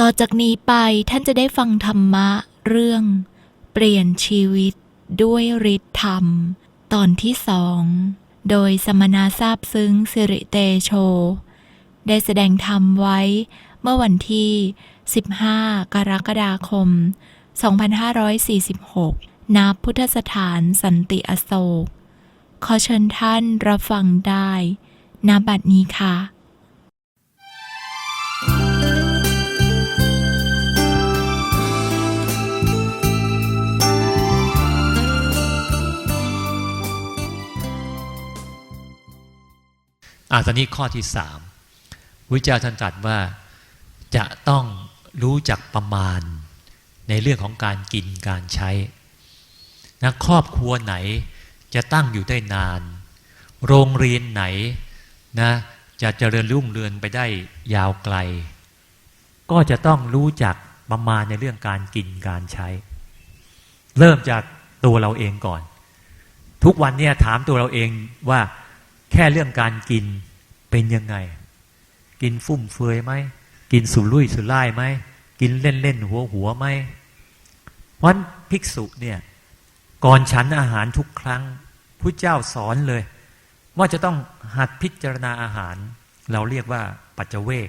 ต่อจากนี้ไปท่านจะได้ฟังธรรมะเรื่อง เปลี่ยนชีวิตด้วยฤทธธรรม ตอนที่สอง โดยสมณาทราบซึ้งสิริเตโช ได้แสดงธรรมไว้เมื่อวันที่ 15 กรกฎาคม 2546 ณ พุทธสถานสันติอโศก ขอเชิญท่านรับฟังได้ ณ บัดนี้ค่ะ อาตอนนี้ข้อที่สามวิจาท่านตรัสว่าจะต้องรู้จักประมาณในเรื่องของการกินการใช้นะครอบครัวไหนจะตั้งอยู่ได้นาน โรงเรียนไหนนะจะเจริญรุ่งเรืองไปได้ยาวไกล ก็จะต้องรู้จักประมาณในเรื่องการกินการใช้ เริ่มจากตัวเราเองก่อน ทุกวันเนี่ยถามตัวเราเองว่า แค่เรื่องการกินเป็นยังไง กินฟุ่มเฟือยไหม กินสุรุ่ยสุร่ายไหม กินเล่นเล่นหัวหัวไหมวันภิกษุเนี่ย ก่อนฉันอาหารทุกครั้งพระเจ้าสอนเลย ว่าจะต้องหัดพิจารณาอาหาร เราเรียกว่าปัจเจเวก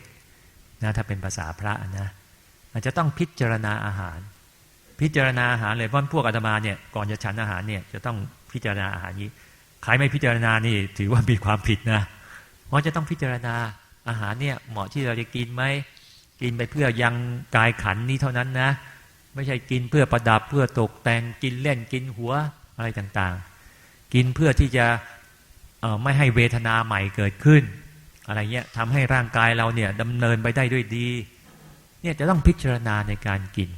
นะถ้าเป็นภาษาพระนะอาจจะต้องพิจารณาอาหาร พิจารณาอาหารเลยเพราะพวกอาตมาเนี่ยก่อนจะฉันอาหารเนี่ยจะต้องพิจารณาอาหารนี้ ใครไม่พิจารณานี่ ถือว่ามีความผิดนะ เพราะจะต้องพิจารณาอาหารเนี่ยเหมาะที่เราจะกินไหมกินไปเพื่อยังกายขันนี้เท่านั้นนะ ไม่ใช่กินเพื่อประดับเพื่อตกแต่งกินเล่นกินหัวอะไรต่างๆ กินเพื่อที่จะไม่ให้เวทนาใหม่เกิดขึ้น อะไรเงี้ยทำให้ร่างกายเราเนี่ยดำเนินไปได้ด้วยดีเนี่ยจะต้องพิจารณาในการกิน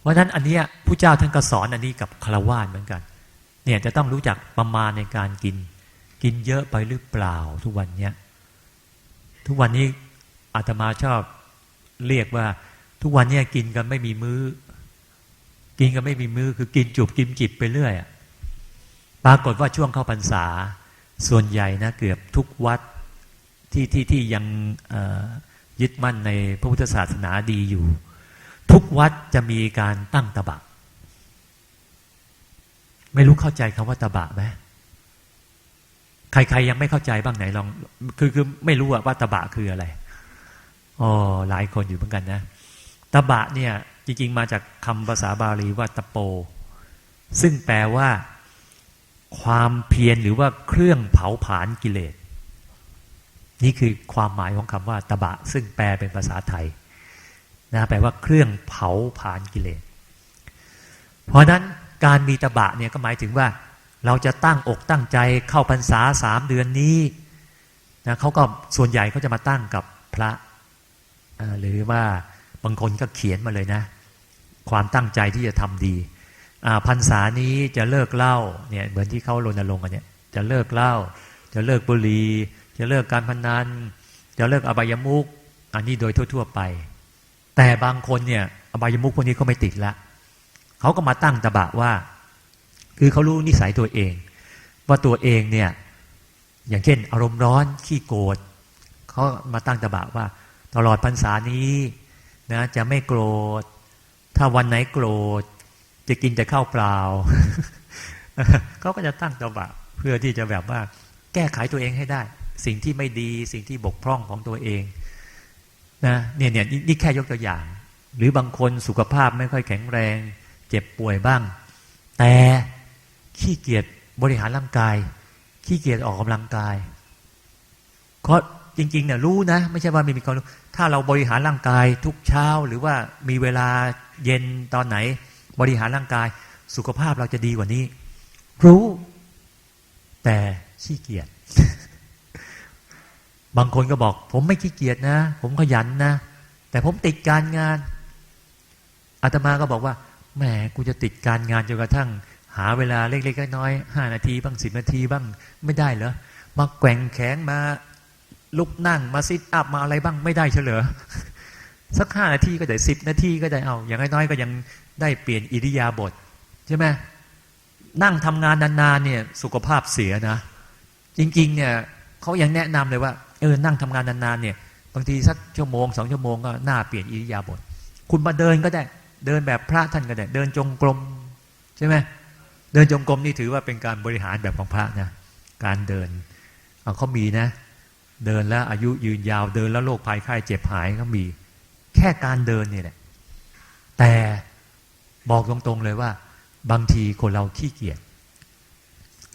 เพราะนั้นอันเนี้ยผู้เจ้าท่านก็สอนอันนี้กับคารวะเหมือนกัน เนี่ยจะต้องรู้จักประมาณในการกิน กินเยอะไปหรือเปล่าทุกวันเนี้ยทุกวันนี้อาตมาชอบเรียกว่า ทุกวันเนี้ยกินกันไม่มีมือ้อ กินกันไม่มีมือ้อคือกินจุบกินจิบไปเรื่อยอะปรากฏว่าช่วงเข้าพรรษา ส่วนใหญ่นะเกือบทุกวัดที่ที่ที่ยังยึดมั่นในพระพุทธศาสนาดีอยู่ ทุกวัดจะมีการตั้งตบะ ไม่รู้เข้าใจคำว่าตบะไหมใครๆยังไม่เข้าใจบ้างไหนลอง คือคือไม่รู้ว่าตบะคืออะไรอ๋อหลายคนอยู่เหมือนกันนะตบะเนี่ย จริง ๆ มาจากคำภาษาบาลีว่าตะโป ซึ่งแปลว่า ความเพียรหรือว่าเครื่องเผาผลาญกิเลสนี่คือความหมายของคำว่าตบะ ซึ่งแปลเป็นภาษาไทยนะแปลว่าเครื่องเผาผลาญกิเลส เพราะนั้น การมีตบะเนี่ยก็หมายถึงว่า เราจะตั้งอกตั้งใจเข้าพรรษาสามเดือนนี้นะเขาก็ส่วนใหญ่เขาจะมาตั้งกับพระ หรือว่าบางคนก็เขียนมาเลยนะ ความตั้งใจที่จะทำดีพรรษานี้จะเลิกเล้าเนี่ยเหมือนที่เขารณรงค์กันเนี่ยจะเลิกเล้าจะเลิกบุหรี่จะเลิกการพนันจะเลิกอบายมุกอันนี้โดยทั่ว ๆ ไป แต่บางคนเนี่ยอบายมุกพวกนี้ก็ไม่ติดละ เขาก็มาตั้งตะบะว่า คือเขารู้นิสัยตัวเอง ว่าตัวเองเนี่ย อย่างเช่น อารมณ์ร้อนขี้โกรธเขามาตั้งตะบะว่า ตลอดพรรษานี้นะจะไม่โกรธ ถ้าวันไหนโกรธ จะกินแต่ข้าวเปล่าเขาก็จะตั้งตะบะเพื่อที่จะแบบว่า แก้ไขตัวเองให้ได้ สิ่งที่ไม่ดีสิ่งที่บกพร่องของตัวเองนะเนี่ยเนี่ยนี่นี่แค่ยกตัวอย่าง หรือบางคนสุขภาพไม่ค่อยแข็งแรง เจ็บป่วยบ้าง แต่ขี้เกียจบริหารร่างกาย ขี้เกียจออกกำลังกายเพราะจริงๆเนี่ยรู้นะ ไม่ใช่ว่าไม่มีความรู้ถ้าเราบริหารร่างกายทุกเช้า หรือว่ามีเวลาเย็นตอนไหน บริหารร่างกาย สุขภาพเราจะดีกว่านี้ รู้ แต่ขี้เกียจบางคนก็บอก ผมไม่ขี้เกียจนะ ผมขยันนะ แต่ผมติดการงานอาตมาก็บอกว่า แหมกูจะติดการงานจนกระทั่ง หาเวลาเล็กๆน้อยๆห้านาทีบ้างสิบนาทีบ้างไม่ได้เหรอมาแกว่งแขนมาลุกนั่งมาซิทอัพมาอะไรบ้างไม่ได้เฉลอสักห้านาทีก็ได้สิบนาทีก็ได้เอา อย่างน้อยๆก็ยังได้เปลี่ยนอิริยาบถใช่ไหมนั่งทำงานนานๆเนี่ยสุขภาพเสียนะ จริงๆเนี่ยเขายังแนะนำเลยว่าเออนั่งทำงานนานๆเนี่ยบางทีสักชั่วโมงสองชั่วโมงก็หน้าเปลี่ยนอิริยาบถคุณมาเดินก็ได้ เดินแบบพระท่านก็ได้เดินจงกรมใช่ไหมเดินจงกรมนี่ถือว่าเป็นการบริหารแบบของพระนะการเดินเอาเขามีนะ เดินแล้วอายุยืนยาวเดินแล้วโรคภัยไข้เจ็บหายก็มี แค่การเดินนี่แหละแต่บอกตรงๆเลยว่า บางทีคนเราขี้เกียจ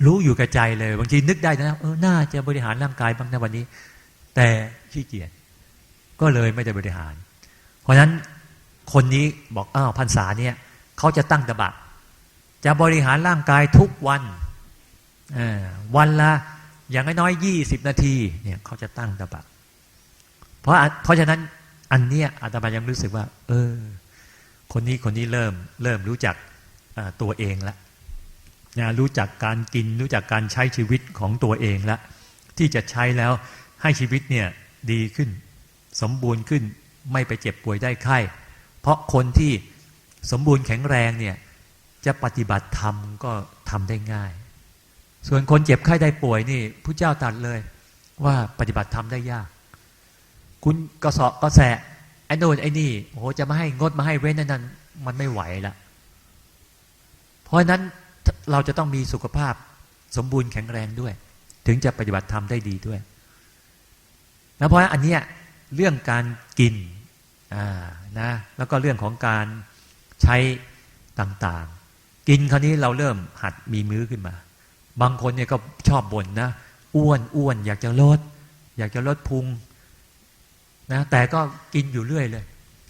รู้อยู่กับใจเลย บางทีนึกได้นะเออน่าจะบริหารร่างกายบ้างนะวันนี้ แต่ขี้เกียจก็เลยไม่ได้บริหาร เพราะฉะนั้น คนนี้บอกอ้าวพรรษาเนี่ยเขาจะตั้งตบะ จะบริหารร่างกายทุกวันวันละอย่างน้อยยี่สิบนาทีเนี่ยเขาจะตั้งตบะ เพราะเพราะฉะนั้นอันเนี้ยอาตมายังรู้สึกว่า เออ คนนี้คนนี้เริ่มเริ่มรู้จักตัวเองล้วนะรู้จักการกินรู้จักการใช้ชีวิตของตัวเองล้วที่จะใช้แล้วให้ชีวิตเนี่ยดีขึ้น สมบูรณ์ขึ้นไม่ไปเจ็บป่วยได้ไข้ เพราะคนที่สมบูรณ์แข็งแรงเนี่ยจะปฏิบัติธรรมก็ทำได้ง่าย ส่วนคนเจ็บไข้ได้ป่วยนี่ผู้เจ้าตรัดเลยว่าปฏิบัติธรรมได้ยาก คุณกระสอบกระแสะไอ้โน่นไอ้นี่โอ้โหจะมาให้งดมาให้เว้นนั่นนั้น มันไม่ไหวละเพราะนั้นเราจะต้องมีสุขภาพสมบูรณ์แข็งแรงด้วย ถึงจะปฏิบัติธรรมได้ดีด้วย แล้วเพราะอันเนี้ยเรื่องการกิน อ่านะแล้วก็เรื่องของการใช้ต่างๆ กินคราวนี้เราเริ่มหัดมีมื้อขึ้นมา บางคนเนี่ยก็ชอบบ่นนะอ้วนอ้วนอยากจะลด อยากจะลดพุงนะแต่ก็กินอยู่เรื่อยเลย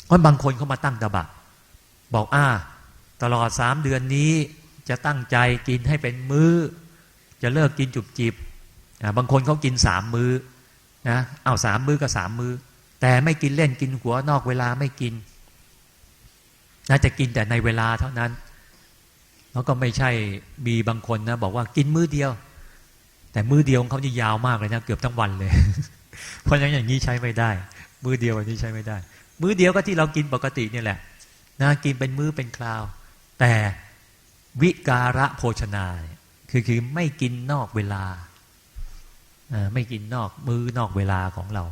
เพราะบางคนเขามาตั้งตะบะ บอกอ่าตลอดสามเดือนนี้จะตั้งใจกินให้เป็นมื้อ จะเลิกกินจุบจิบบางคนเขากินสามมื้อนะเอาสามมื้อก็สามมื้อ แต่ไม่กินเล่นกินหัวนอกเวลาไม่กิน น่าจะกินแต่ในเวลาเท่านั้น แล้วก็ไม่ใช่มีบางคนนะ บอกว่ากินมื้อเดียว แต่มื้อเดียวของเขานี่ยาวมากเลยนะเกือบทั้งวันเลย เพราะฉะนั้นอย่างนี้ใช้ไม่ได้ มื้อเดียวอันนี้ใช้ไม่ได้ มื้อเดียวก็ที่เรากินปกตินี่แหละนะกินเป็นมื้อเป็นคราว แต่วิการะโภชนาย่คือคือไม่กินนอกเวลาไม่กินนอกมื้อนอกเวลาของเรา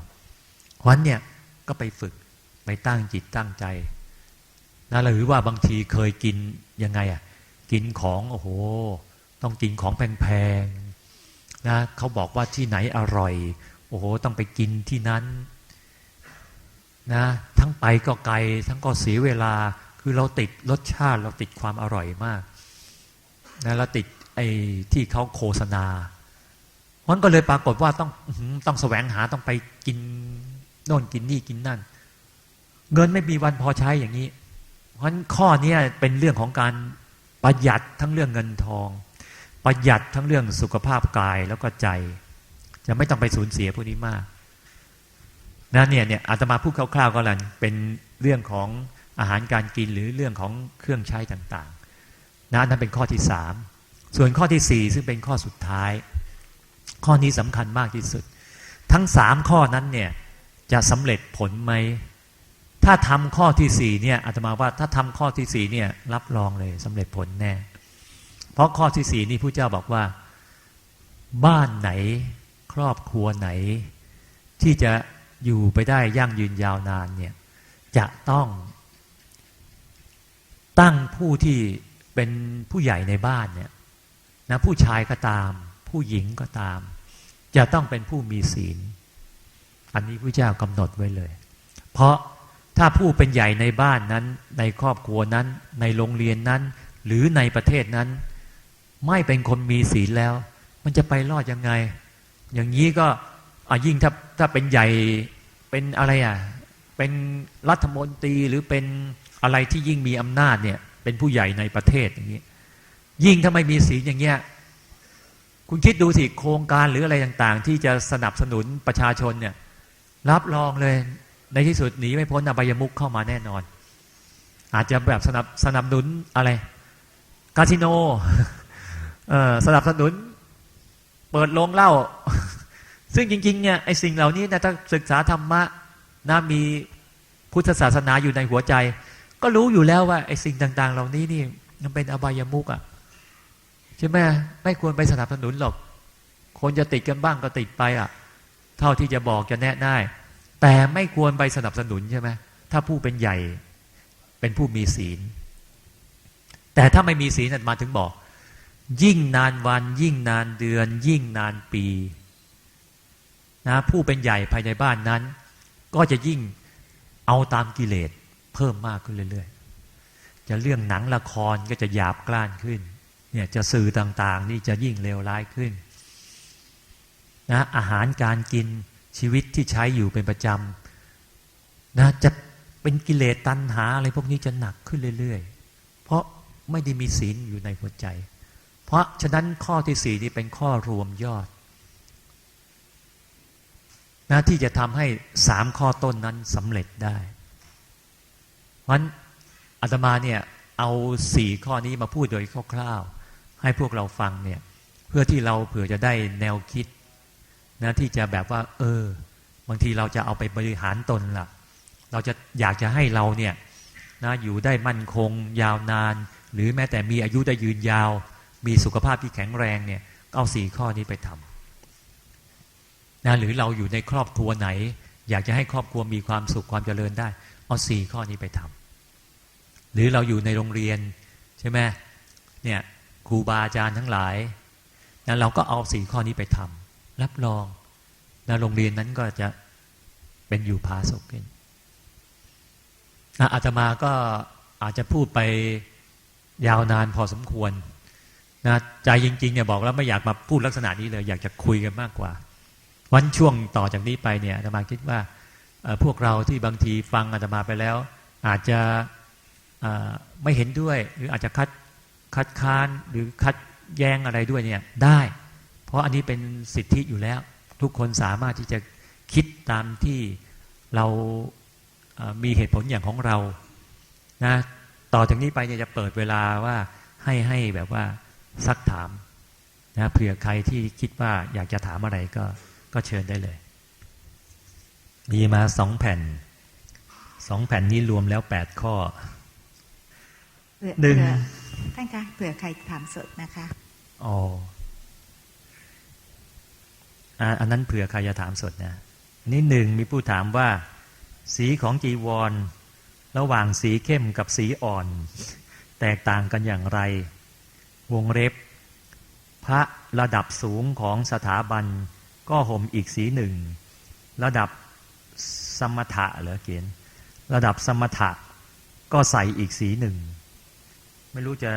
เพราะนั้นเนี่ยก็ไปฝึกไปตั้งจิตตั้งใจนะหรือว่าบางทีเคยกินยังไงอะกินของโอ้โห ต้องกินของแพงๆนะเขาบอกว่าที่ไหนอร่อย โอ้โห ต้องไปกินที่นั้นนะทั้งไปก็ไกล ทั้งก็เสียเวลาคือเราติดรสชาติเราติดความอร่อยมากนะเราติดไอ้ที่เขาโฆษณามันก็เลยปรากฏว่าต้องต้องแสวงหาต้องไปกิน โน่นกินนี่กินนั่น เงินไม่มีวันพอใช้อย่างนี้ เพราะฉะนั้นข้อนี้เป็นเรื่องของการประหยัดทั้งเรื่องเงินทอง ประหยัดทั้งเรื่องสุขภาพกายแล้วก็ใจ จะไม่ต้องไปสูญเสียพวกนี้มากนะเนี่ยเนี่ยอาตมาพูดคร่าวๆก็แล้วเป็นเรื่องของอาหารการกินหรือเรื่องของเครื่องใช้ต่างๆนะนนั้นเป็นข้อที่สามส่วนข้อที่สี่ซึ่งเป็นข้อสุดท้าย ข้อนี้สำคัญมากที่สุด ทั้งสามข้อนั้นเนี่ย จะสำเร็จผลไหม ถ้าทำข้อที่สี่เนี่ยอาตมาว่าถ้าทำข้อที่สี่เนี่ยรับรองเลยสำเร็จผลแน่ เพราะข้อที่สี่นี่ผู้เจ้าบอกว่า บ้านไหนครอบครัวไหน ที่จะอยู่ไปได้ยั่งยืนยาวนานเนี่ยจะต้อง ตั้งผู้ที่เป็นผู้ใหญ่ในบ้านเนี่ยนะผู้ชายก็ตาม ผู้หญิงก็ตาม จะต้องเป็นผู้มีศีล อันนี้พระเจ้ากำหนดไว้เลย เพราะถ้าผู้เป็นใหญ่ในบ้านนั้น ในครอบครัวนั้น ในโรงเรียนนั้น หรือในประเทศนั้น ไม่เป็นคนมีศีลแล้ว มันจะไปรอดยังไง อย่างนี้ก็ยิ่งถ้าถ้าเป็นใหญ่เป็นอะไรอะเป็นรัฐมนตรีหรือเป็นอะไรที่ยิ่งมีอำนาจเนี่ย เป็นผู้ใหญ่ในประเทศอย่างนี้ ยิ่งถ้าไม่มีศีลอย่างเงี้ยคุณคิดดูสิโครงการหรืออะไรต่างๆ ที่จะสนับสนุนประชาชนเนี่ย รับรองเลย ในที่สุดหนีไม่พ้นอบายมุขเข้ามาแน่นอน อาจจะแบบสนับสนับสนุนอะไรคาสิโนสนับสนุน เปิดโรงเหล้าซึ่งจริง ๆ เนี่ยไอ้สิ่งเหล่านี้นะถ้าศึกษาธรรมะนะมีพุทธศาสนาอยู่ในหัวใจ ก็รู้อยู่แล้วว่าไอ้สิ่งต่าง ๆ เหล่านี้นี่มันเป็นอบายมุกอะ่ะใช่ไหมไม่ควรไปสนับสนุนหรอก คนจะติดกันบ้างก็ติดไปอะ่ะ เท่าที่จะบอกจะแนะได้ แต่ไม่ควรไปสนับสนุนใช่ไหมถ้าผู้เป็นใหญ่เป็นผู้มีศีล แต่ถ้าไม่มีศีลนั่นมาถึงบอก ยิ่งนานวัน ยิ่งนานเดือน ยิ่งนานปีนะผู้เป็นใหญ่ภายในบ้านนั้น ก็จะยิ่งเอาตามกิเลสเพิ่มมากขึ้นเรื่อยๆ จะเรื่องหนังละครก็จะหยาบกล้านขึ้นเนี่ยจะสื่อต่างๆ นี่จะยิ่งเลวร้ายขึ้น นะอาหารการกินชีวิตที่ใช้อยู่เป็นประจำนะจะเป็นกิเลสตัณหาอะไรพวกนี้จะหนักขึ้นเรื่อย ๆ เพราะไม่ได้มีศีลอยู่ในหัวใจ เพราะฉะนั้นข้อที่สี่นี่เป็นข้อรวมยอดนะที่จะทำให้สามข้อต้นนั้นสำเร็จได้เพราะฉะนั้นอาตมาเนี่ยเอาสี่ข้อนี้มาพูดโดยคร่าวๆให้พวกเราฟังเนี่ยเพื่อที่เราเผื่อจะได้แนวคิด นะที่จะแบบว่า เออ บางทีเราจะเอาไปบริหารตนล่ะ เราจะอยากจะให้เราเนี่ยนะอยู่ได้มั่นคง ยาวนาน หรือแม้แต่มีอายุได้ยืนยาว มีสุขภาพที่แข็งแรงเนี่ยเอาสี่ข้อนี้ไปทำนะหรือเราอยู่ในครอบครัวไหน อยากจะให้ครอบครัวมีความสุขความเจริญได้ เอาสี่ข้อนี้ไปทำหรือเราอยู่ในโรงเรียนใช่ไหมเนี่ยครูบาอาจารย์ทั้งหลายนะเราก็เอาสี่ข้อนี้ไปทำ รับรองนะโรงเรียนนั้นก็จะเป็นอยู่พาสุขขึ้นะอาตมาก็อาจจะพูดไปยาวนานพอสมควรนะใจจริงๆเนี่ยบอกแล้วไม่อยากมาพูดลักษณะนี้เลย อยากจะคุยกันมากกว่า วันช่วงต่อจากนี้ไปเนี่ยอาตมาคิดว่าพวกเราที่บางทีฟังอาตมาไปแล้ว อาจจะไม่เห็นด้วย หรืออาจจะคัดคัดค้านหรือคัดแย้งอะไรด้วยเนี่ยได้ ราะอันนี้เป็นสิทธิอยู่แล้ว ทุกคนสามารถที่จะคิดตามที่เราเอ่อมีเหตุผลอย่างของเรานะต่อจากนี้ไปเนี่ยจะเปิดเวลาว่าให้ให้แบบว่าซักถามนะเผื่อใครที่คิดว่าอยากจะถามอะไรก็ก็เชิญได้เลย มีมาสองแผ่นสองแผ่นนี้รวมแล้วแปดข้อเผื่อหนึ่งเผื่อท่านคะเผื่อใครถามสดนะคะอ๋อ อันนั้นเผื่อใครจะถามสดนะอันนี่หนึ่งมีผู้ถามว่า สีของจีวร ระหว่างสีเข้มกับสีอ่อน แตกต่างกันอย่างไร วงเล็บ พระระดับสูงของสถาบัน ก็ห่มอีกสีหนึ่ง ระดับสมถะเหรอเกียน ระดับสมถะก็ใส่อีกสีหนึ่ง ไม่รู้จะ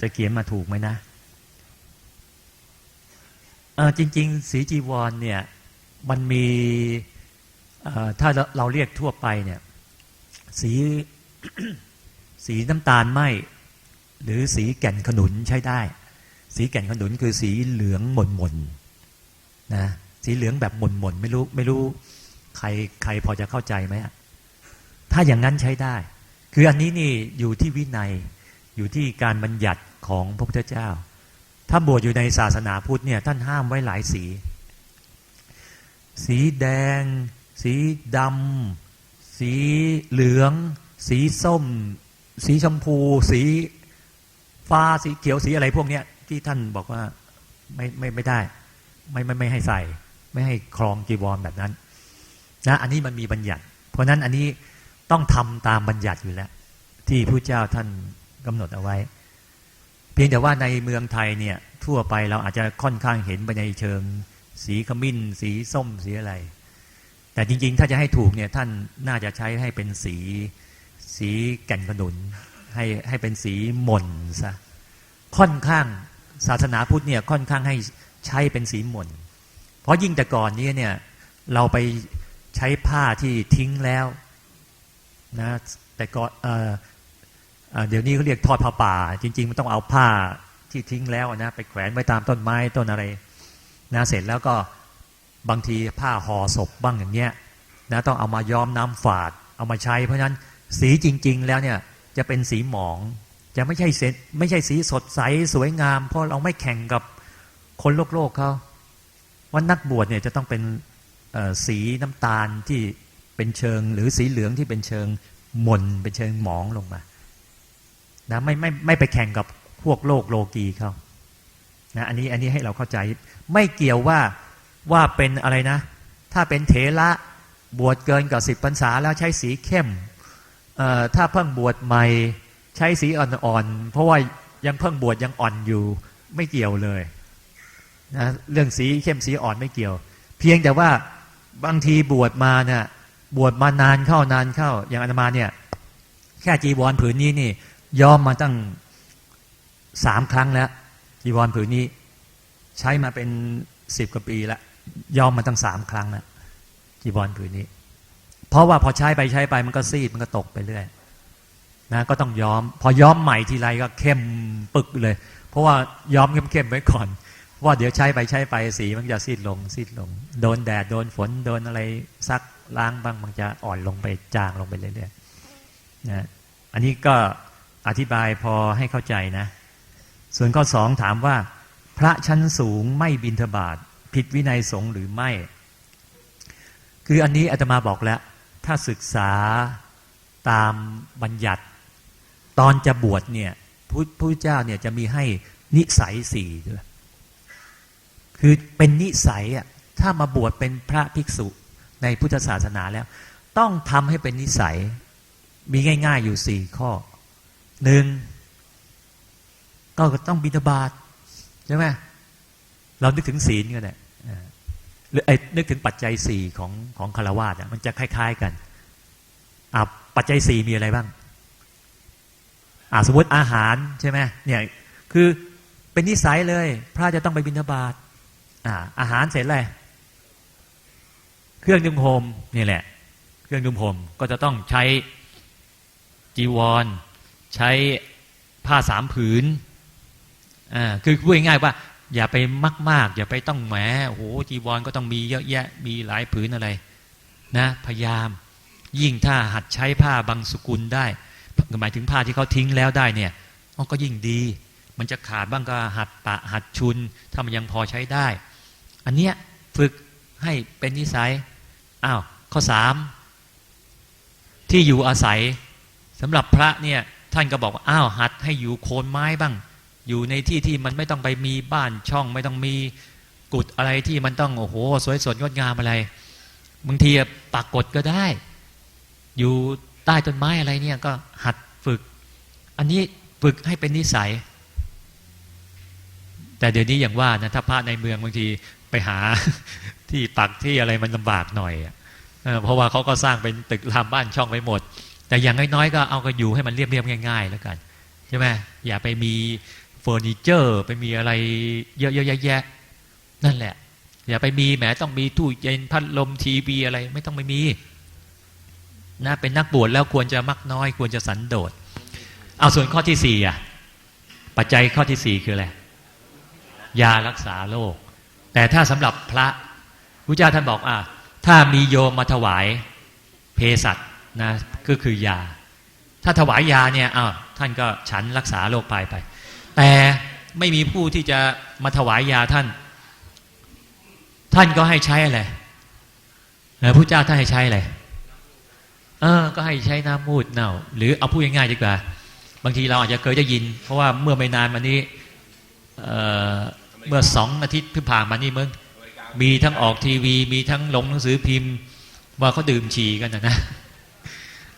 จะเขียนมาถูกไหมนะ เออจริง ๆ สีจีวรเนี่ยมันมีถ้าเราเรียกทั่วไปเนี่ยสีสีน้ำตาลไหมหรือสีแก่นขนุนใช้ได้ สีแก่นขนุนคือสีเหลืองหม่นหม่นๆนะสีเหลืองแบบหม่นหม่นๆไม่รู้ไม่รู้ใครใครพอจะเข้าใจไหมอะถ้าอย่างนั้นใช้ได้ คืออันนี้นี่อยู่ที่วินัยอยู่ที่การบัญญัติของพระพุทธเจ้า ถ้าบวชอยู่ในศาสนาพุทธเนี่ยท่านห้ามไว้หลายสี สีแดง สีดำสีเหลือง สีส้ม สีชมพู สีฟ้าสีเขียวสีอะไรพวกเนี้ยที่ท่านบอกว่าไม่ไม่ไม่ได้ ไม่ไม่ไม่ให้ใส่ ไม่ให้ครองจีวรแบบนั้นนะอันนี้มันมีบัญญัติ เพราะฉะนั้นอันนี้ต้องทำตามบัญญัติอยู่แล้ว ที่พระเจ้าท่านกำหนดเอาไว้ เพียงแต่ว่าในเมืองไทยเนี่ย ทั่วไปเราอาจจะค่อนข้างเห็นไปในเชิง สีขมิ้น สีส้มสีอะไร แต่จริง ๆ ถ้าจะให้ถูกเนี่ยท่านน่าจะใช้ให้เป็นสีสีแก่นขนุน ให้ให้เป็นสีหม่นซะค่อนข้างศาสนาพุทธเนี่ยค่อนข้างให้ใช้เป็นสีหม่น เพราะยิ่งแต่ก่อนนี้เนี่ยเราไปใช้ผ้าที่ทิ้งแล้วนะแต่ก็เอ่อ เดี๋ยวนี้เขาเรียกทอดผ้าป่า จริง ๆ มันต้องเอาผ้าที่ทิ้งแล้วนะไปแขวนไว้ตามต้นไม้ต้นอะไรนะเสร็จแล้วก็บางทีผ้าห่อศพบ้างอย่างเงี้ยนะต้องเอามาย้อมน้ำฝาดเอามาใช้ เพราะฉะนั้นสีจริง ๆ แล้วเนี่ยจะเป็นสีหมอง จะไม่ใช่เสไม่ใช่สีสดใสสวยงาม เพราะเราไม่แข่งกับคนโลกโลกเขาวันนักบวชเนี่ยจะต้องเป็นสีน้ำตาลที่เป็นเชิง หรือสีเหลืองที่เป็นเชิงหม่นเป็นเชิงหมองลงมา นะไม่ไม่ไม่ไปแข่งกับพวกโลกโลกีเขานะอันนี้อันนี้ให้เราเข้าใจ ไม่เกี่ยวว่าว่าเป็นอะไรนะ ถ้าเป็นเถระบวชเกินกว่าสิบพรรษาแล้วใช้สีเข้มเอ่อถ้าเพิ่งบวชใหม่ใช้สีอ่อนๆเพราะว่ายังเพิ่งบวชยังอ่อนอยู่ไม่เกี่ยวเลยนะเรื่องสีเข้มสีอ่อนไม่เกี่ยว เพียงแต่ว่าบางทีบวชมาเนี่ยบวชมานานเข้านานเข้าอย่างอาตมาเนี่ย แค่จีวรผืนนี้นี่ ยอมมาตั้งสามครั้งแล้วจีวรผืนนี้ ใช้มาเป็นสิบกว่าปีแล้วยอมมาตั้งสามครั้งแล้วจีวรผืนนี้ เพราะว่าพอใช้ไปใช้ไปมันก็ซีดมันก็ตกไปเรื่อยนะก็ต้องย้อม พอย้อมใหม่ทีไรก็เข้มปึกเลย เพราะว่าย้อมเข้มๆไว้ก่อนว่าเดี๋ยวใช้ไปใช้ไปสีมันจะซีดลงซีดลง โดนแดดโดนฝนโดนอะไรซักล้างบ้างมันจะอ่อนลงไปจางลงไปเรื่อยๆนะอันนี้ก็ อธิบายพอให้เข้าใจนะ ส่วนข้อสองถามว่า พระชั้นสูงไม่บินทบาทผิดวินัยสงฆ์หรือไม่ คืออันนี้อาตมาบอกแล้ว ถ้าศึกษาตามบัญญัติ ตอนจะบวชเนี่ยพระพุทธเจ้าเนี่ยจะมีให้นิสัยสี่ด้วยคือเป็นนิสัยอะถ้ามาบวชเป็นพระภิกษุในพุทธศาสนาแล้ว ต้องทำให้เป็นนิสัยมีง่าย ๆอยู่สี่ข้อ หนึ่งก็ต้องบิณฑบาตใช่ไหมเรานึกถึงศีลกันเนี่ยหรือไอ้นึกถึงปัจจัยสี่ของของคารวะอะมันจะคล้าย ๆกันอ่าปัจจัยสี่มีอะไรบ้างอ่าสมมติอาหารใช่ไหมเนี่ยคือเป็นนิสัยเลย พระจะต้องไปบิณฑบาตอ่าอาหารเสร็จเลยเครื่องนุ่งห่มนี่แหละ เครื่องนุ่งห่มก็จะต้องใช้จีวร ใช้ผ้าสามผืนอ่าคือพูดง่ายๆว่า อย่าไปมาก ๆ อย่าไปต้องแหมโอ้โหจีวรก็ต้องมีเยอะแยะมีหลายผืนอะไรนะพยายามยิ่งถ้าหัดใช้ผ้าบางสกุลได้หมายถึงผ้าที่เขาทิ้งแล้วได้เนี่ยก็ยิ่งดี มันจะขาดบ้างก็หัดปะหัดชุน ถ้ามันยังพอใช้ได้ อันเนี้ยฝึกให้เป็นนิสัยอ้าวข้อสามที่อยู่อาศัยสำหรับพระเนี่ย ท่านก็บอกว่าอ้าวหัดให้อยู่โคนไม้บ้าง อยู่ในที่ที่มันไม่ต้องไปมีบ้านช่อง ไม่ต้องมีกุดอะไรที่มันต้องโอ้โหสวยสดงดงามอะไรบางทีปากกดก็ได้ อยู่ใต้ต้นไม้อะไรเนี่ยก็หัดฝึก อันนี้ฝึกให้เป็นนิสัย แต่เดี๋ยวนี้อย่างว่านะถ้าพระในเมืองบางทีไปหาที่ปักที่อะไรมันลำบากหน่อยเออเพราะว่าเขาก็สร้างเป็นตึกรามบ้านช่องไปหมด แต่อย่างน้อยๆก็เอาก็อยู่ให้มันเรียบๆง่าย ๆ แล้วกันใช่ไหมอย่าไปมีเฟอร์นิเจอร์ ไปมีอะไรเยอะๆแยะๆนั่นแหละ อย่าไปมีแหมต้องมีตู้เย็นพัดลมทีวีอะไรไม่ต้องไม่มีนะเป็นนักบวชแล้วควรจะมักน้อย ควรจะสันโดษเอาส่วนข้อที่สี่อะปัจจัยข้อที่สี่คืออะไรยารักษาโรคแต่ถ้าสำหรับพระพระเจ้าท่านบอกอะถ้ามีโยมมาถวายเภสัชนะ ก็คือยา ถ้าถวายยาเนี่ยอ้าวท่านก็ฉันรักษาโรคภัยไป แต่ไม่มีผู้ที่จะมาถวายยาท่าน ท่านก็ให้ใช้อะไรเออพระเจ้าท่านให้ใช้อะไรเออก็ให้ใช้น้ำมูดเน่า หรือเอาพูดง่ายๆดีกว่า บางทีเราอาจจะเคยได้ยิน เพราะว่าเมื่อไม่นานมานี้เอ่อเมื่อสองอาทิตย์เพิ่งผ่านมานี่มึงมีทั้งออกทีวี มีทั้งลงหนังสือพิมพ์ ว่าเขาดื่มฉี่กันนะนะ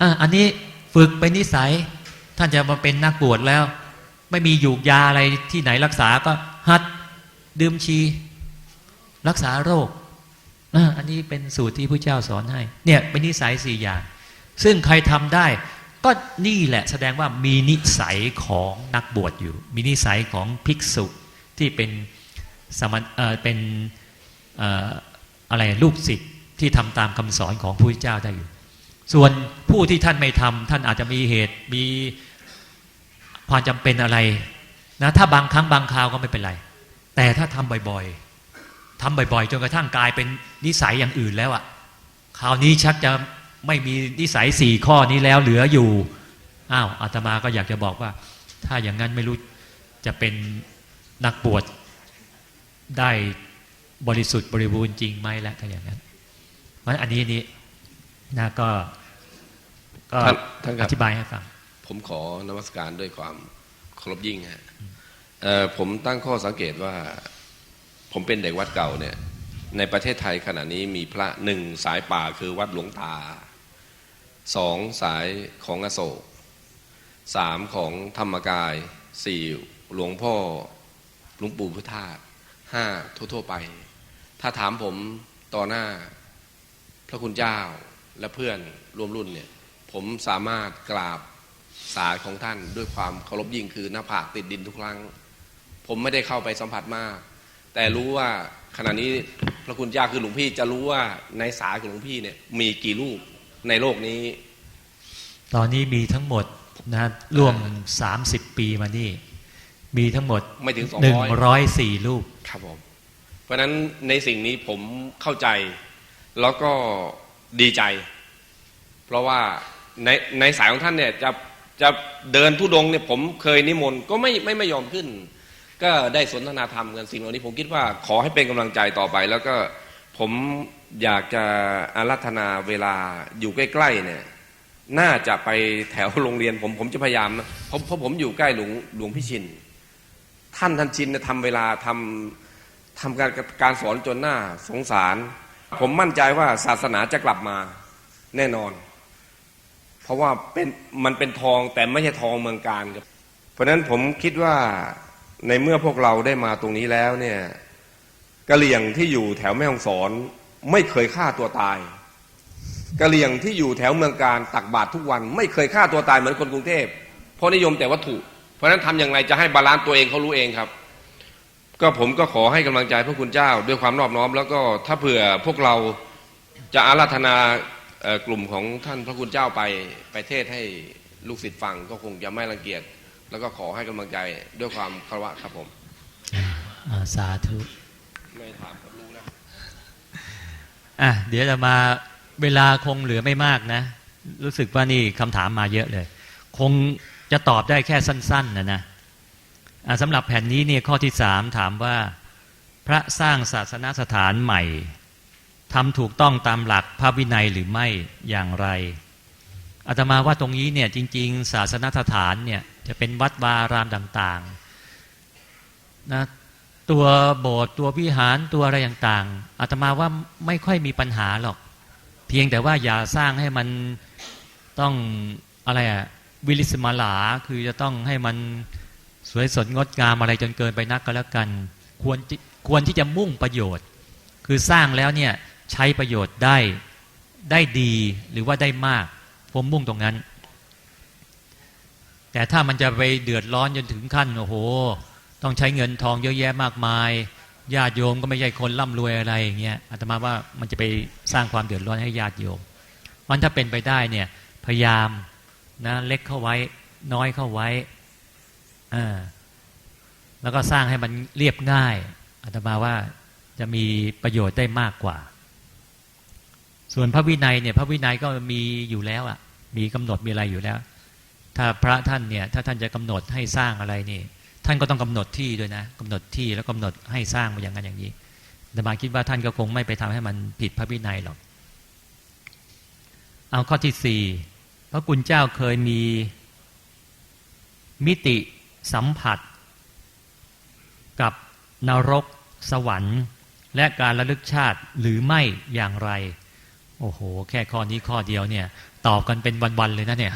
อะอันนี้ฝึกเป็นนิสัย ท่านจะมาเป็นนักบวชแล้ว ไม่มีอยูกยาอะไรที่ไหนรักษาก็หัดดื่มชี รักษาโรคอะอันนี้เป็นสูตรที่พระเจ้าสอนให้ เนี่ยเป็นนิสัยสี่อย่าง ซึ่งใครทำได้ ก็นี่แหละแสดงว่ามีนิสัยของนักบวชอยู่ มีนิสัยของภิกษุที่เป็นสมเอ่อเป็นอออะไรลูกศิษย์ที่ทำตามคำสอนของพระพุทธเจ้าได้อยู่ ส่วนผู้ที่ท่านไม่ทำท่านอาจจะมีเหตุมีความจำเป็นอะไรนะถ้าบางครั้งบางคราวก็ไม่เป็นไร แต่ถ้าทำบ่อยๆทำบ่อยๆ จนกระทั่งกลายเป็นนิสัยอย่างอื่นแล้วอะคราวนี้ชักจะไม่มีนิสัยสี่ข้อนี้แล้วเหลืออยู่อ้าวอาตมาก็อยากจะบอกว่า ถ้าอย่างนั้นไม่รู้จะเป็นนักบวชได้บริสุทธิ์บริบูรณ์จริงไหมและถ้าอย่างนั้นเพราะอันนี้นี้ นะก็ก็ท่านท่านคอรับธิบายให้ฟังผมขอนมัสการด้วยความเคารพยิ่งฮะเอ่อผมตั้งข้อสังเกตว่า ผมเป็นเด็กวัดเก่าเนี่ย ในประเทศไทยขณะนี้มีพระหนึ่งสายป่าคือวัดหลวงตาสองสายของอโศกสามของธรรมกายสี่หลวงพ่อหลวงปู่พุทธาสห้าทั่ว ๆ ไป ถ้าถามผมต่อหน้า พระคุณเจ้า และเพื่อนร่วมรุ่นเนี่ยผมสามารถกราบสายของท่านด้วยความเคารพยิ่งคือหน้าผากติดดินทุกครั้ง ผมไม่ได้เข้าไปสัมผัสมาก แต่รู้ว่าขณะนี้พระคุณเจ้าคือหลวงพี่จะรู้ว่าในสายของหลวงพี่เนี่ยมีกี่รูปในโลกนี้ ตอนนี้มีทั้งหมดนะรวม 30 ปีมานี่ มีทั้งหมดไม่ถึง200 104รูปครับผมเพราะฉะนั้นในสิ่งนี้ผมเข้าใจแล้วก็ ดีใจ เพราะว่าในในสายของท่านเนี่ยจะจะเดินทุดงเนี่ยผมเคยนิมนต์ก็ไม่ไม่ไม่ยอมขึ้น ก็ได้สนทนาธรรมกันสิ่งเหล่านี้ผมคิดว่าขอให้เป็นกำลังใจต่อไป แล้วก็ผมอยากจะอารัธนาเวลาอยู่ใกล้ๆเนี่ยน่าจะไปแถวโรงเรียนผมผมจะพยายามนะเพราะเพราะผมอยู่ใกล้หลวงหลวงพี่ชิน ท่านท่านชินเนี่ยทำเวลาทำทำการการสอนจนหน้าสงสาร ผมมั่นใจว่าศาสนาจะกลับมาแน่นอน เพราะว่าเป็นมันเป็นทองแต่ไม่ใช่ทองเมืองการครับเพราะฉะนั้นผมคิดว่าในเมื่อพวกเราได้มาตรงนี้แล้วเนี่ยกะเหลี่ยงที่อยู่แถวแม่ฮ่องสอนไม่เคยฆ่าตัวตายกะเหลี่ยงที่อยู่แถวเมืองการตักบาตรทุกวัน ไม่เคยฆ่าตัวตายเหมือนคนกรุงเทพเพราะนิยมแต่วัตถุ เพราะฉะนั้นทำอย่างไรจะให้บาลานซ์ตัวเองเขารู้เองครับ ก็ผมก็ขอให้กำลังใจพระคุณเจ้าด้วยความนอบน้อม แล้วก็ถ้าเผื่อพวกเราจะอาราธนากลุ่มของท่านพระคุณเจ้าไปไปเทศให้ลูกศิษย์ฟังก็คงจะไม่รังเกียจแล้วก็ขอให้กำลังใจด้วยความคารพครับผมสาธุไม่ถามผมรู้แล้วอะเดี๋ยวจะมาเวลาคงเหลือไม่มากนะ รู้สึกว่านี่คำถามมาเยอะเลย คงจะตอบได้แค่สั้น ๆนะนะ สำหรับแผ่นนี้เนี่ยข้อที่สามถามว่า พระสร้างศาสนสถานใหม่ทำถูกต้องตามหลักพระวินัยหรือไม่อย่างไรอาตมาว่าตรงนี้เนี่ยจริง ๆ ศาสนสถานเนี่ยจะเป็นวัดวารามต่างๆนะตัวโบสถ์ตัววิหารตัวอะไรต่างๆอาตมาว่าไม่ค่อยมีปัญหาหรอก เพียงแต่ว่าอย่าสร้างให้มันต้องอะไรอะวิลิสมาลาคือจะต้องให้มัน วยสดงดงามอะไรจนเกินไปนักก็แล้วกัน ควรที่ควรที่จะมุ่งประโยชน์ คือสร้างแล้วเนี่ยใช้ประโยชน์ได้ได้ดีหรือว่าได้มาก ผมมุ่งตรงนั้น แต่ถ้ามันจะไปเดือดร้อนจนถึงขั้นโอ้โห ต้องใช้เงินทองเยอะแยะมากมายญาติโยมก็ไม่ใช่คนร่ำรวยอะไรอย่างเงี้ยอาตมาว่ามันจะไปสร้างความเดือดร้อนให้ญาติโยมมันถ้าเป็นไปได้เนี่ยพยายามนะเล็กเข้าไว้น้อยเข้าไว้ แล้วก็สร้างให้มันเรียบง่ายอาตมาว่าจะมีประโยชน์ได้มากกว่า ส่วนพระวินัยเนี่ย พระวินัยก็มีอยู่แล้วอะมีกำหนดมีอะไรอยู่แล้ว ถ้าพระท่านเนี่ย ถ้าท่านจะกำหนดให้สร้างอะไรนี่ ท่านก็ต้องกำหนดที่ด้วยนะกำหนดที่แล้วกำหนดให้สร้างมาอย่างนั้นอย่างนี้แต่มาคิดว่าท่านก็คงไม่ไปทำให้มันผิดพระวินัยหรอก เอาข้อที่สี่พระกุณเจ้าเคยมีมิติ สัมผัส กับนรก สวรรค์ และการระลึกชาติหรือไม่อย่างไร โอ้โห แค่ข้อนี้ข้อเดียวเนี่ยตอบกันเป็นวัน ๆ เลยนะเนี่ย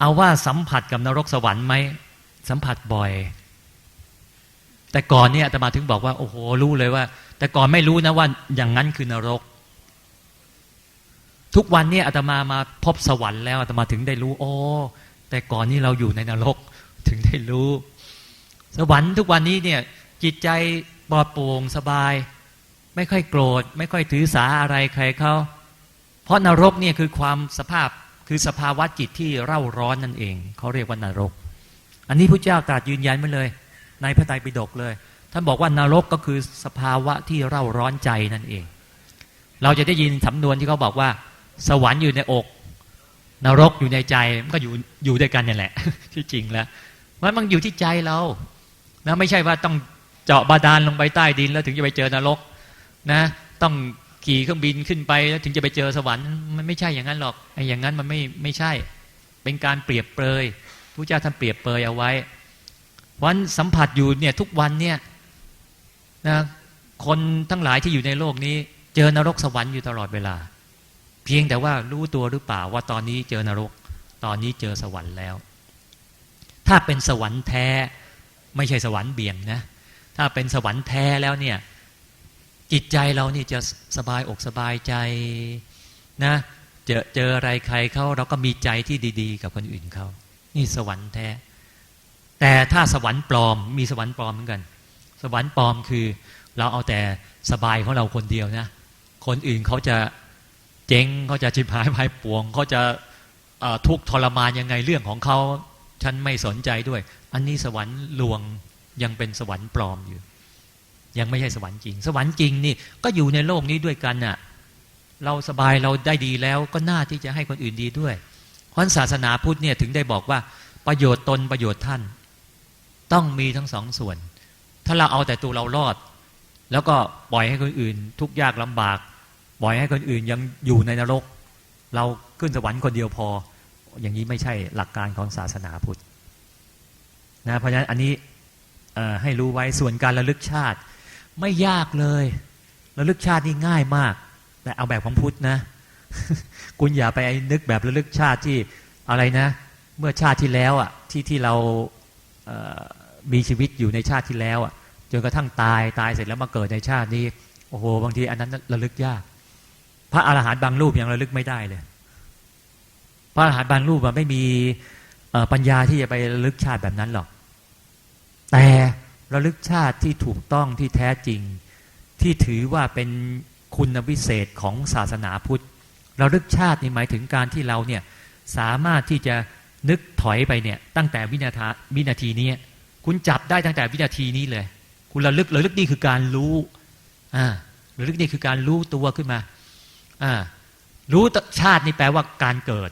เอาว่าสัมผัสกับนรกสวรรค์ไหมสัมผัสบ่อย แต่ก่อนเนี่ยอาตมาถึงบอกว่า โอ้โห รู้เลยว่า แต่ก่อนไม่รู้นะว่าอย่างนั้นคือนรก ทุกวันเนี่ยอาตมามาพบสวรรค์แล้วอาตมาถึงได้รู้ โอ้ แต่ก่อนนี้เราอยู่ในนรกถึงได้รู้ สวรรค์ทุกวันนี้เนี่ยจิตใจปลอดโปร่งสบาย ไม่ค่อยโกรธ ไม่ค่อยถือสาอะไรใครเขาเพราะนรกเนี่ยคือความสภาพคือสภาวะจิตที่เร่าร้อนนั่นเองเขาเรียกว่านรก อันนี้พระเจ้าตรัสยืนยันไว้เลย ในพระไตรปิฎกเลยท่านบอกว่านรกก็คือสภาวะที่เร่าร้อนใจนั่นเอง เราจะได้ยินสำนวนที่เขาบอกว่า สวรรค์อยู่ในอก นรกอยู่ในใจมันก็อยู่อยู่ด้วยกันนี่แหละ ที่จริงแล้วมันมันอยู่ที่ใจเรานะไม่ใช่ว่าต้องเจาะบาดาลลงไปใต้ดิน แล้วถึงจะไปเจอนรกนะ ต้องขี่เครื่องบินขึ้นไปแล้วถึงจะไปเจอสวรรค์มันไม่ใช่อย่างนั้นหรอกไอ้อย่างนั้นมันไม่ไม่ใช่ เป็นการเปรียบเปรยพระเจ้าท่านเปรียบเปรยเอาไว้วันสัมผัสอยู่เนี่ยทุกวันเนี่ยนะคนทั้งหลายที่อยู่ในโลกนี้ เจอนรกสวรรค์อยู่ตลอดเวลา เพียงแต่ว่ารู้ตัวหรือเปล่าว่าตอนนี้เจอนรก ตอนนี้เจอสวรรค์แล้ว ถ้าเป็นสวรรค์แท้ ไม่ใช่สวรรค์เบี่ยงนะ ถ้าเป็นสวรรค์แท้แล้วเนี่ย จิตใจเรานี่จะสบายอกสบายใจนะเจอเจออะไรใครเขาเราก็มีใจที่ดีๆ กับคนอื่นเขานี่สวรรค์แท้ แต่ถ้าสวรรค์ปลอมมีสวรรค์ปลอมเหมือนกัน สวรรค์ปลอมคือ เราเอาแต่สบายของเราคนเดียวนะ คนอื่นเขาจะ เจ๊งเขาจะชิบหายภายป่วงเขาจะทุกข์ทรมานยังไงเรื่องของเขาฉันไม่สนใจด้วย อันนี้สวรรค์ลวงยังเป็นสวรรค์ปลอมอยู่ ยังไม่ใช่สวรรค์จริง สวรรค์จริงนี่ก็อยู่ในโลกนี้ด้วยกันน่ะ เราสบายเราได้ดีแล้วก็น่าที่จะให้คนอื่นดีด้วยเพราะนศาสนาพุทธเนี่ยถึงได้บอกว่าประโยชน์ตนประโยชน์ท่าน ต้องมีทั้งสองส่วน ถ้าเราเอาแต่ตัวเรารอด แล้วก็ปล่อยให้คนอื่น ทุกข์ยากลำบาก ปล่อยให้คนอื่นยังอยู่ในนรก เราขึ้นสวรรค์คนเดียวพอ อย่างนี้ไม่ใช่หลักการของศาสนาพุทธนะเพราะฉะนั้นอันนี้ให้รู้ไว้ส่วนการระลึกชาติ ไม่ยากเลยระลึกชาตินี่ง่ายมาก แต่เอาแบบของพุทธนะ คุณอย่าไปนึกแบบระลึกชาติที่อะไรนะ เมื่อชาติที่แล้วอะที่ที่เราเมีชีวิตอยู่ในชาติที่แล้วอะจนกระทั่งตายตายเสร็จแล้วมาเกิดในชาตินี้ โอ้โห บางทีอันนั้นระลึกยาก พระอาหารหันต์บางรูปยังระลึกไม่ได้เลย พระอาหารหันต์บางรูปมันไม่มีปัญญาที่จะไประลึกชาติแบบนั้นหรอก แต่ระลึกชาติที่ถูกต้องที่แท้จริง ที่ถือว่าเป็นคุณวิเศษของศาสนาพุทธระลึกชาตินี่หมายถึงการที่เราเนี่ยสามารถที่จะนึกถอยไปเนี่ยตั้งแต่วินาทีวินาทีนี้คุณจับได้ตั้งแต่วินาทีนี้เลย คุณระลึกระลึกนี่คือการรู้อ่าระลึกนี่คือการรู้ตัวขึ้นมา รู้ชาตินี่แปลว่าการเกิด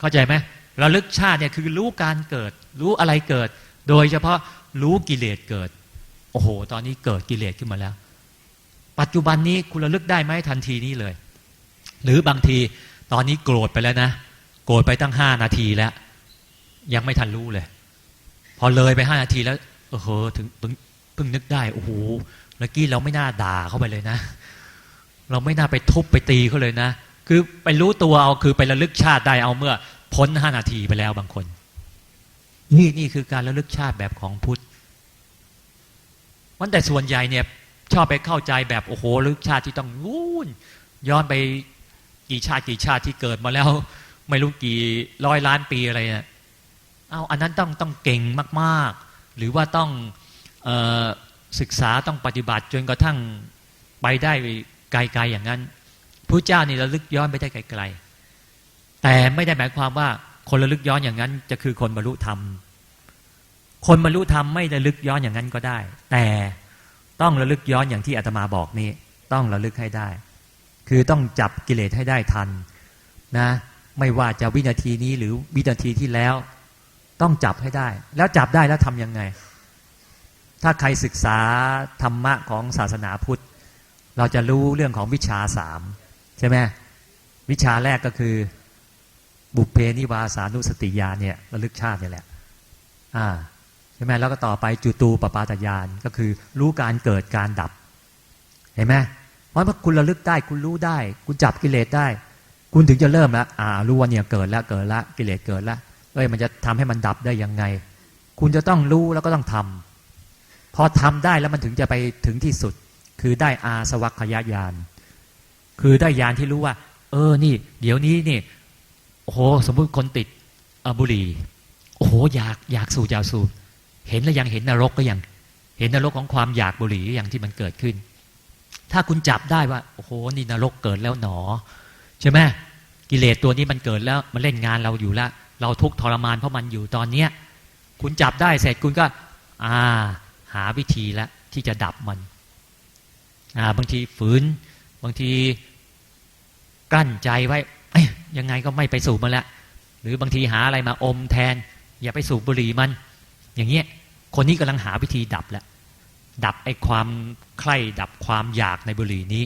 เข้าใจไหมระลึกชาติเนี่ยคือรู้การเกิด รู้อะไรเกิด โดยเฉพาะรู้กิเลสเกิด โอ้โห ตอนนี้เกิดกิเลสขึ้นมาแล้ว ปัจจุบันนี้คุณระลึกได้ไหมทันทีนี้เลย หรือบางทีตอนนี้โกรธไปแล้วนะ โกรธไปตั้งห้านาทีแล้ว ยังไม่ทันรู้เลย พอเลยไปห้านาทีแล้วเออถึงเพิ่งเพิ่งนึกได้โอ้โหเมื่อกี้เราไม่น่าด่าเข้าไปเลยนะ เราไม่น่าไปทุบไปตีเขาเลยนะ คือไปรู้ตัวเอาคือไประลึกชาติได้เอาเมื่อพ้นห้านาทีไปแล้วบางคน นี่นี่คือการระลึกชาติแบบของพุทธวันแต่ส่วนใหญ่เนี่ยชอบไปเข้าใจแบบโอ้โหระลึกชาติที่ต้องวุ่นย้อนไปกี่ชาติกี่ชาติที่เกิดมาแล้ว ไม่รู้กี่ร้อยล้านปีอะไรเนี่ยเอาอันนั้นต้องต้องเก่งมาก ๆ หรือว่าต้องออศึกษาต้องปฏิบัติจนกระทั่งไปได้ ไกลๆอย่างนั้นพระเจ้านี่ระลึกย้อนไปได้ไกลๆแต่ไม่ได้หมายความว่าคนระลึกย้อนอย่างนั้น จะคือคนบรรลุธรรม คนบรรลุธรรมไม่ระลึกย้อนอย่างนั้นก็ได้ แต่ต้องระลึกย้อนอย่างที่อาตมาบอกนี่ต้องระลึกให้ได้ คือต้องจับกิเลสให้ได้ทันนะ ไม่ว่าจะวินาทีนี้หรือวินาทีที่แล้ว ต้องจับให้ได้ แล้วจับได้แล้วทำยังไง ถ้าใครศึกษาธรรมะของศาสนาพุทธ เราจะรู้เรื่องของวิชาสามใช่ไหมวิชาแรกก็คือ บุพเพนิวาสานุสติญาเนี่ยระลึกชาติเนี่ยแหละอ่าใช่ไหมแล้วก็ต่อไปจุตูปปาตญาณก็คือรู้การเกิดการดับ เห็นไหมเพราะว่าคุณระลึกได้คุณรู้ได้ คุณจับกิเลสได้ คุณถึงจะเริ่มแล้วอ่ารู้ว่าเนี่ยเกิดแล้วเกิดละกิเลสเกิดละเอ้ยมันจะทำให้มันดับได้ยังไง คุณจะต้องรู้แล้วก็ต้องทำพอทำได้แล้วมันถึงจะไปถึงที่สุด คือได้อาสวัคยญาณคือได้ญาณที่รู้ว่า เออนี่ เดี๋ยวนี้นี่โอ้โหสมมุติคนติดอบุหรี่โอ้โหอยากอยากสูบอยากสูบเห็นแล้วยังเห็นนรกก็ยัง เห็นนรกของความอยากบุหรี่อย่างที่มันเกิดขึ้น ถ้าคุณจับได้ว่าโอ้โหนี่นรกเกิดแล้วหนอ ใช่ไหมกิเลสตัวนี้มันเกิดแล้วมันเล่นงานเราอยู่แล้วเราทุกข์ทรมานเพราะมันอยู่ตอนเนี้ย คุณจับได้เสร็จคุณก็ อ่า หาวิธีแล้วที่จะดับมัน บางทีฝืน บางทีกลั้นใจไว้ยังไงก็ไม่ไปสูบมันละหรือบางทีหาอะไรมาอมแทน อย่าไปสูบบุหรี่มัน อย่างเงี้ยคนนี้กำลังหาวิธีดับแล้วดับไอ้ความใคร่ดับความอยากในบุหรี่นี้